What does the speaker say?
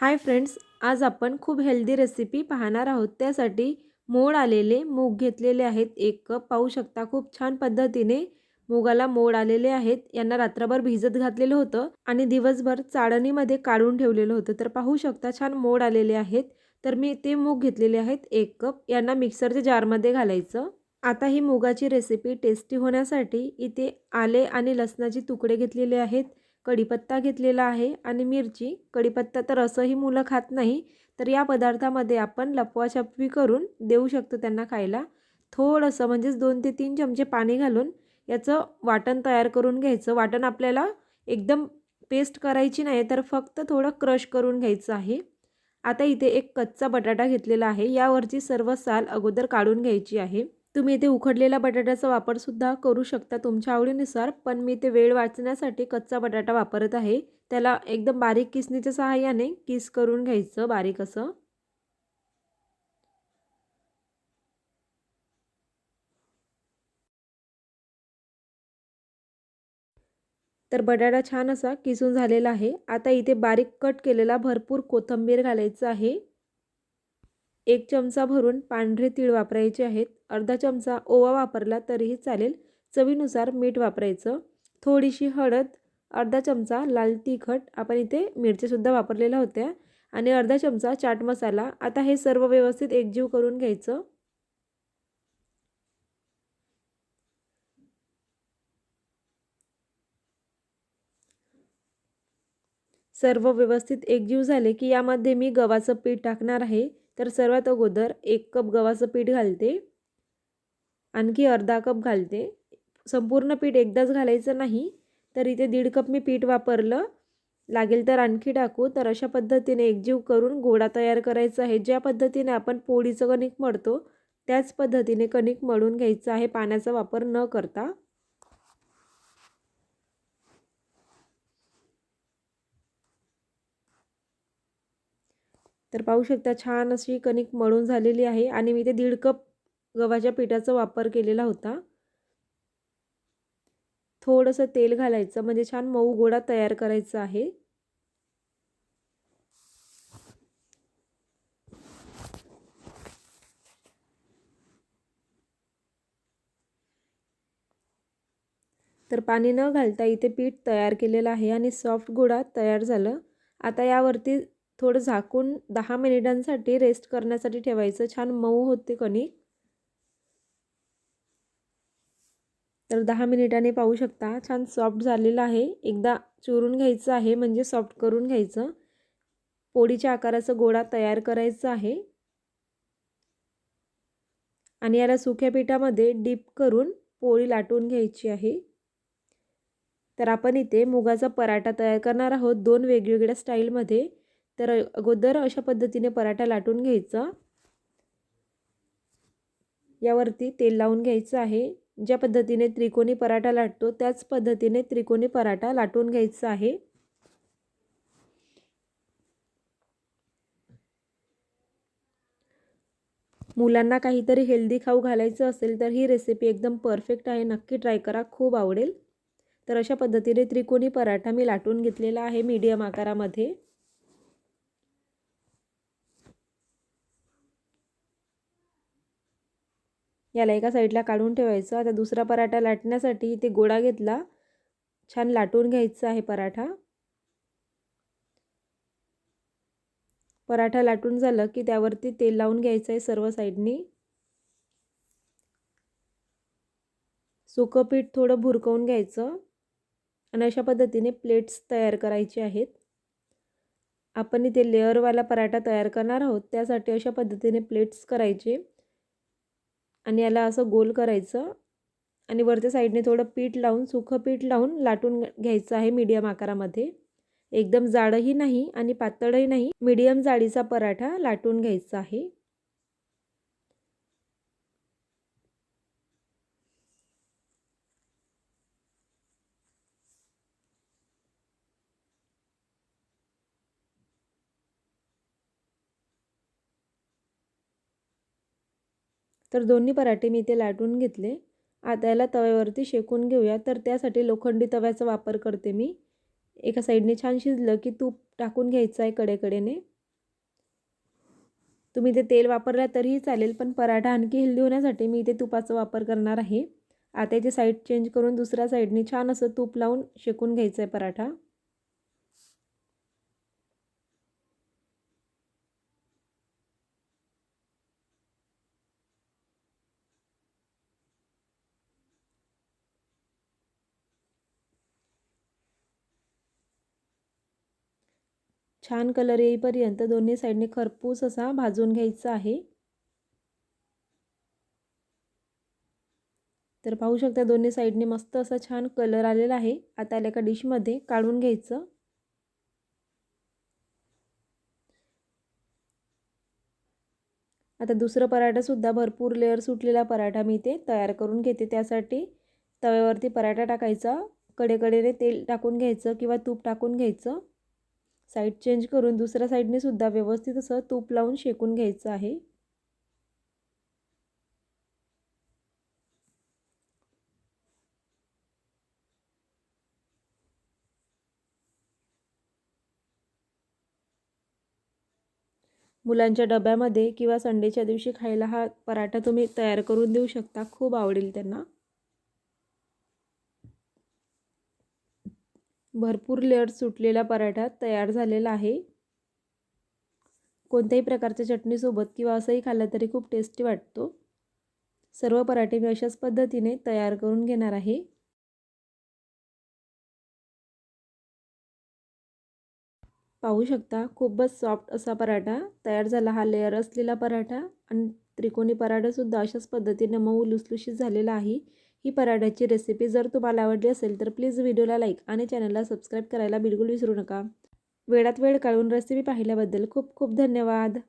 Hi friends आज आपण खूप हेल्दी रेसिपी पाहणार आहोत. त्यासाठी मोड आलेले मूग घेतलेले आहेत. एक कप पाहू शकता खूप छान पद्धतीने मुगाला मोड आलेले आहेत. यांना रात्रभर भिजत घातलेलं होतं आणि दिवसभर चाळणीमध्ये काढून ठेवलेलं होतं. तर पाहू शकता छान मोड आलेले आहेत. तर मी ते मूग घेतलेले आहेत. एक कप. यांना मिक्सरच्या जारमध्ये घालायचं. आता ही मुगाची रेसिपी टेस्टी होण्यासाठी इथे आले आणि लसणाचे तुकडे घेतलेले आहेत. कढीपत्ता घेतलेला आहे आणि मिरची. कढीपत्ता तर असंही मुलं खात नाही तर या पदार्थामध्ये आपण लपवाछपवी करून देऊ शकतो त्यांना खायला. थोडंसं म्हणजेच दोन ते तीन चमचे पाणी घालून याचं वाटण तयार करून घ्यायचं. वाटण आपल्याला एकदम पेस्ट करायची नाही तर फक्त थोडं क्रश करून घ्यायचं आहे. आता इथे एक कच्चा बटाटा घेतलेला आहे. यावरची सर्व साल अगोदर काढून घ्यायची आहे. तुम्ही इथे उकडलेल्या बटाट्याचा वापरसुद्धा करू शकता तुमच्या आवडीनुसार पण मी ते वेळ वाचण्यासाठी कच्चा बटाटा वापरत आहे. त्याला एकदम बारीक किसणीच्या सहाय्याने किस करून घ्यायचं बारीक असं. तर बटाटा छान असा किसून झालेला आहे. आता इथे बारीक कट केलेला भरपूर कोथंबीर घालायचं आहे. एक चमचा भरून पांढरे तीळ वापरायचे आहेत. अर्धा चमचा ओवा वापरला तरीही चालेल. चवीनुसार मीठ वापरायचं. थोडीशी हळद अर्धा चमचा लाल तिखट आपण इथे मिरच्यासुद्धा वापरलेल्या होत्या. आणि अर्धा चमचा चाट मसाला. आता हे सर्व व्यवस्थित एकजीव करून घ्यायचं. सर्व व्यवस्थित एकजीव झाले की यामध्ये मी गव्हाचं पीठ टाकणार आहे. तर सर्वात अगोदर एक कप गव्हाचं पीठ घालते. आणखी अर्धा कप घालते. संपूर्ण पीठ एकदाच घालायचं नाही तर इथे दीड कप मी पीठ वापरलं. लागेल तर आणखी टाकू. तर अशा पद्धतीने एकजीव करून गोळा तयार करायचा आहे. ज्या पद्धतीने आपण पोळीचं कणिक मळतो त्याच पद्धतीने कणिक मळून घ्यायचं आहे. पाण्याचा वापर न करता. तर पाहू शकता छान अशी कणिक मळून झालेली आहे आणि मी ते दीड कप गव्हाच्या पिठाचा वापर केलेला होता. थोडंसं तेल घालायचं म्हणजे छान मऊ गोळा तयार करायचा आहे. तर पाणी न घालता इथे पीठ तयार केलेलं आहे आणि सॉफ्ट गोळा तयार झालं. आता यावरती थोडं झाकून दहा मिनिटांसाठी रेस्ट करण्यासाठी ठेवायचं. छान मऊ होते कणिक. तर दहा मिनिटाने पाहू शकता छान सॉफ्ट झालेलं आहे. एकदा चुरून घ्यायचं आहे म्हणजे सॉफ्ट करून घ्यायचं. पोळीच्या आकाराचा गोळा तयार करायचा आहे. आणि याला सुक्या पिठामध्ये डीप करून पोळी लाटून घ्यायची आहे. तर आपण इथे मुगाचा पराठा तयार करणार आहोत. दोन वेगवेगळ्या स्टाईलमध्ये तर अगोदर अशा पद्धतीने पराठा लाटून घ्यायचा. यावरती तेल लावून घ्यायचं आहे. ज्या पद्धतीने त्रिकोणी पराठा लाटतो त्याच पद्धतीने त्रिकोणी पराठा लाटून घ्यायचा आहे. मुलांना काहीतरी हेल्दी खाऊ घालायचं असेल तर ही रेसिपी एकदम परफेक्ट आहे. नक्की ट्राय करा खूप आवडेल. तर अशा पद्धतीने त्रिकोणी पराठा मी लाटून घेतलेला आहे मीडियम आकारामध्ये. याला एका साईडला काढून ठेवायचं. आता दुसरा पराठा लाटण्यासाठी ते गोळा घेतला. छान लाटून घ्यायचा आहे पराठा. पराठा लाटून झालं की त्यावरती तेल लावून घ्यायचं आहे सर्व साईडनी. सुकं पीठ थोडं भुरकवून घ्यायचं. आणि अशा पद्धतीने प्लेट्स तयार करायचे आहेत. आपण इथे लेअरवाला पराठा तयार करणार आहोत. त्यासाठी अशा पद्धतीने प्लेट्स करायचे. आणि याला असं गोल करायचं आणि वरच्या साईडने थोडं पीठ लावून सुखं पीठ लावून लाटून घ्यायचं आहे मीडियम आकारामध्ये. एकदम जाडही नाही आणि पातळही नाही. मीडियम जाडीचा पराठा लाटून घ्यायचा आहे. तर दोन्ही पराठे मी इथे लाटून घेतले. आता याला तव्यावरती शेकून घेऊया. तर त्यासाठी लोखंडी तव्याचा वापर करते मी. एका साईडने छान शिजलं की तूप टाकून घ्यायचं आहे कडेकडेने. तुम्ही ते तेल वापरलं तरीही चालेल पण पराठा आणखी हेल्दी होण्यासाठी मी इथे तुपाचा वापर करणार आहे. आता याची साईड चेंज करून दुसऱ्या साईडने छान असं तूप लावून शेकून घ्यायचं आहे पराठा. छान कलर येईपर्यंत दोन्ही साईडने खरपूस असा भाजून घ्यायचा आहे. तर पाहू शकता दोन्ही साईडने मस्त असा छान कलर आलेला आहे. आता आल्या एका डिशमध्ये काढून घ्यायचं. आता दुसरं पराठासुद्धा भरपूर लेअर सुटलेला पराठा मी ते तयार करून घेते. त्यासाठी तव्यावरती पराठा टाकायचा. कडेकडेने तेल टाकून घ्यायचं किंवा तूप टाकून घ्यायचं. साईड चेंज करून दुसऱ्या साईडने सुद्धा व्यवस्थित असं तूप लावून शेकून घ्यायचं आहे. मुलांच्या डब्यामध्ये किंवा संडेच्या दिवशी खायला हा पराठा तुम्ही तयार करून देऊ शकता. खूप आवडेल त्यांना. भरपूर लेअर सुटलेला पराठा तयार झालेला आहे. कोणत्याही प्रकारच्या चटणीसोबत किंवा असंही खाल्लं तरी खूप टेस्टी वाटतो. सर्व पराठे मी अशाच पद्धतीने तयार करून घेणार आहे. पाहू शकता खूपच सॉफ्ट असा पराठा तयार झाला. हा लेअर असलेला पराठा आणि त्रिकोणी पराठासुद्धा अशाच पद्धतीने मऊ लुसलुशीत झालेला आहे. ही पराठ्याची रेसिपी जर तुम्हाला आवडली असेल तर प्लीज व्हिडिओला लाईक आणि चॅनलला सबस्क्राईब करायला बिलकुल विसरू नका. वेळात वेळ काढून रेसिपी पाहिल्याबद्दल खूप खूप धन्यवाद.